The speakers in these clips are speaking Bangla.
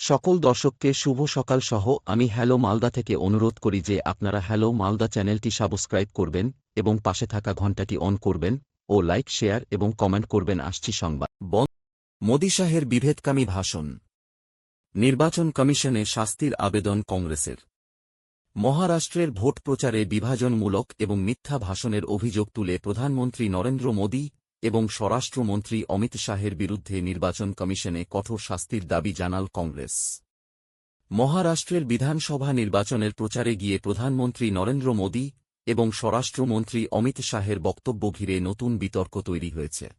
সকল দর্শককে শুভ সকাল সহ আমি হ্যালো মালদা থেকে অনুরোধ করি যে আপনারা হ্যালো মালদা চ্যানেলটি সাবস্ক্রাইব করবেন এবং পাশে থাকা ঘণ্টাটি অন করবেন ও লাইক, শেয়ার এবং কমেন্ট করবেন। আসছি সংবাদ। বন- মোদি শাহের বিভেদকামী ভাষণ। নির্বাচন কমিশনে শাস্তির আবেদন কংগ্রেসের। মহারাষ্ট্রের ভোট প্রচারে বিভাজনমূলক এবং মিথ্যা ভাষণের অভিযোগ তুলে প্রধানমন্ত্রী নরেন্দ্র মোদী এবং স্বরাষ্ট্রমন্ত্রী অমিত শাহের বিরুদ্ধে নির্বাচন কমিশনে কঠোর শাস্তির দাবি জানাল কংগ্রেস। মহারাষ্ট্রের বিধানসভা নির্বাচনের প্রচারে গিয়ে প্রধানমন্ত্রী নরেন্দ্র মোদী এবং স্বরাষ্ট্রমন্ত্রী অমিত শাহের বক্তব্য ঘিরে নতুন বিতর্ক তৈরি হয়েছে।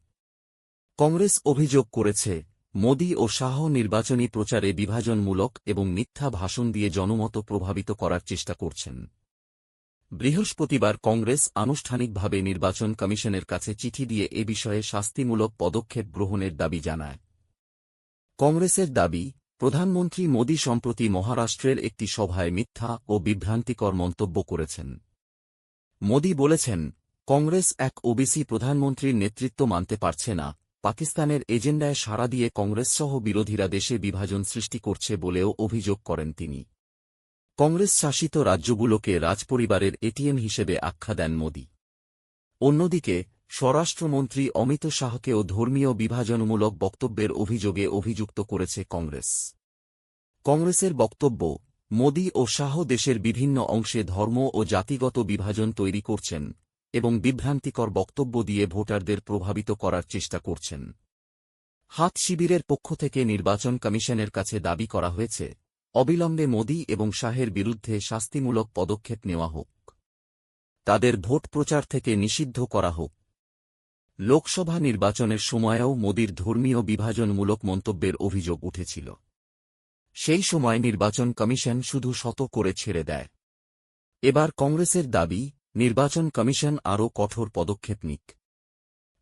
কংগ্রেস অভিযোগ করেছে, মোদী ও শাহ নির্বাচনী প্রচারে বিভাজনমূলক এবং মিথ্যা ভাষণ দিয়ে জনমত প্রভাবিত করার চেষ্টা করছেন। বৃহস্পতিবার কংগ্রেস আনুষ্ঠানিকভাবে নির্বাচন কমিশনের কাছে চিঠি দিয়ে এ বিষয়ে শাস্তিমূলক পদক্ষেপ গ্রহণের দাবি জানায়। কংগ্রেসের দাবি, প্রধানমন্ত্রী মোদী সম্প্রতি মহারাষ্ট্রের একটি সভায় মিথ্যা ও বিভ্রান্তিকর মন্তব্য করেছেন। মোদী বলেছেন, কংগ্রেস এক ওবিসি প্রধানমন্ত্রীর নেতৃত্ব মানতে পারছে না। পাকিস্তানের এজেন্ডায় সাড়া দিয়ে কংগ্রেসসহ বিরোধীরা দেশে বিভাজন সৃষ্টি করছে বলেও অভিযোগ করেন তিনি। কংগ্রেস শাসিত রাজ্যগুলোকে রাজপরিবারের এটিএম হিসেবে আখ্যা দেন মোদী। অন্যদিকে, স্বরাষ্ট্রমন্ত্রী অমিত শাহকেও ধর্মীয় বিভাজনমূলক বক্তব্যের অভিযোগে অভিযুক্ত করেছে কংগ্রেস। কংগ্রেসের বক্তব্য, মোদী ও শাহ দেশের বিভিন্ন অংশে ধর্ম ও জাতিগত বিভাজন তৈরি করছেন এবং বিভ্রান্তিকর বক্তব্য দিয়ে ভোটারদের প্রভাবিত করার চেষ্টা করছেন। হাত শিবিরের পক্ষ থেকে নির্বাচন কমিশনের কাছে দাবি করা হয়েছে অবিলম্বে মোদী এবং শাহের বিরুদ্ধে শাস্তিমূলক পদক্ষেপ নেওয়া হোক। তাদের ভোট প্রচার থেকে নিষিদ্ধ করা হোক। লোকসভা নির্বাচনের সময়েও মোদীর ধর্মীয় বিভাজনমূলক মন্তব্যের অভিযোগ উঠেছিল। সেই সময় নির্বাচন কমিশন শুধু শত করে ছেড়ে দেয়। এবার কংগ্রেসের দাবি, নির্বাচন কমিশন আরও কঠোর পদক্ষেপ নিক।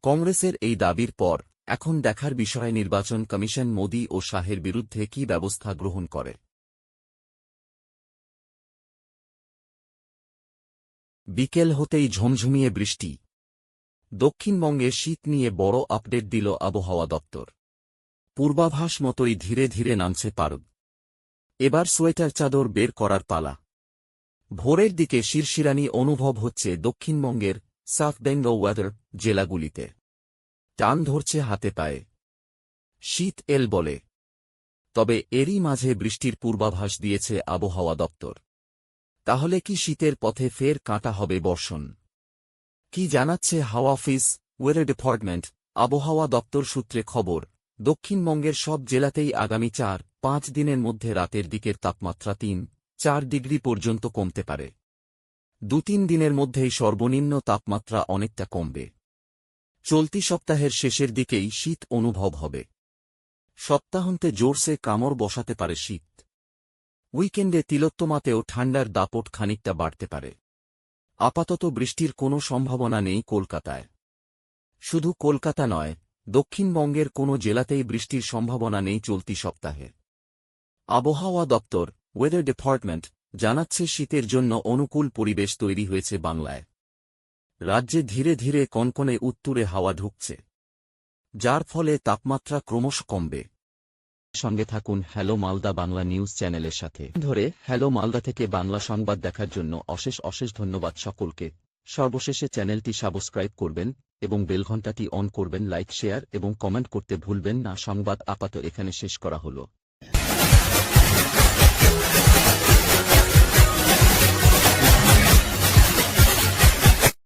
কংগ্রেসের এই দাবির পর এখন দেখার বিষয়ে নির্বাচন কমিশন মোদী ও শাহের বিরুদ্ধে কি ব্যবস্থা গ্রহণ করে। বিকেল হতেই ঝমঝমিয়ে বৃষ্টি। দক্ষিণবঙ্গে শীত নিয়ে বড় আপডেট দিল আবহাওয়া দপ্তর। পূর্বাভাস মতোই ধীরে ধীরে নামছে পারদ। এবার সোয়েটার চাদর বের করার পালা। ভোরের দিকে শিরশিরানি অনুভব হচ্ছে দক্ষিণবঙ্গের সাউথ বেঙ্গল ওয়েদার জেলাগুলিতে। টান ধরছে হাতে পায়ে। শীত এল বলে। তবে এরই মাঝে বৃষ্টির পূর্বাভাস দিয়েছে আবহাওয়া দপ্তর। তাহলে কি শীতের পথে ফের কাঁটা হবে বর্ষণ? কি জানাচ্ছে হাওয়া অফিস ওয়েদার ডিপার্টমেন্ট আবহাওয়া দপ্তর সূত্রে খবর, দক্ষিণবঙ্গের সব জেলাতেই আগামী চার, পাঁচ দিনের মধ্যে রাতের দিকের তাপমাত্রা তিন, চার ডিগ্রি পর্যন্ত কমতে পারে। দু তিন দিনের মধ্যেই সর্বনিম্ন তাপমাত্রা অনেকটা কমবে। চলতি সপ্তাহের শেষের দিকেই শীত অনুভব হবে। সপ্তাহান্তে জোরসে কামড় বসাতে পারে শীত। উইকেন্ডে তিলোত্তমাতেও ঠান্ডার দাপট খানিকটা বাড়তে পারে। আপাতত বৃষ্টির কোনো সম্ভাবনা নেই কলকাতায়। শুধু কলকাতা নয়, দক্ষিণবঙ্গের কোনো জেলাতেই বৃষ্টির সম্ভাবনা নেই চলতি সপ্তাহে। আবহাওয়া দপ্তর ওয়েদার ডিপার্টমেন্ট জানাচ্ছে শীতের জন্য অনুকূল পরিবেশ তৈরি হয়েছে বাংলায়। রাজ্যে ধীরে ধীরে কনকনে উত্তুরে হাওয়া ঢুকছে। যার ফলে তাপমাত্রা ক্রমশ কমবে। সঙ্গে থাকুন হ্যালো মালদা বাংলা নিউজ চ্যানেলের সাথে। ধরে হ্যালো মালদা থেকে বাংলা সংবাদ দেখার জন্য অশেষ অশেষ ধন্যবাদ সকলকে। সর্বশেষে চ্যানেলটি সাবস্ক্রাইব করবেন এবং বেলঘণ্টাটি অন করবেন, লাইক, শেয়ার এবং কমেন্ট করতে ভুলবেন না। সংবাদ আপাত এখানে শেষ করা হলো।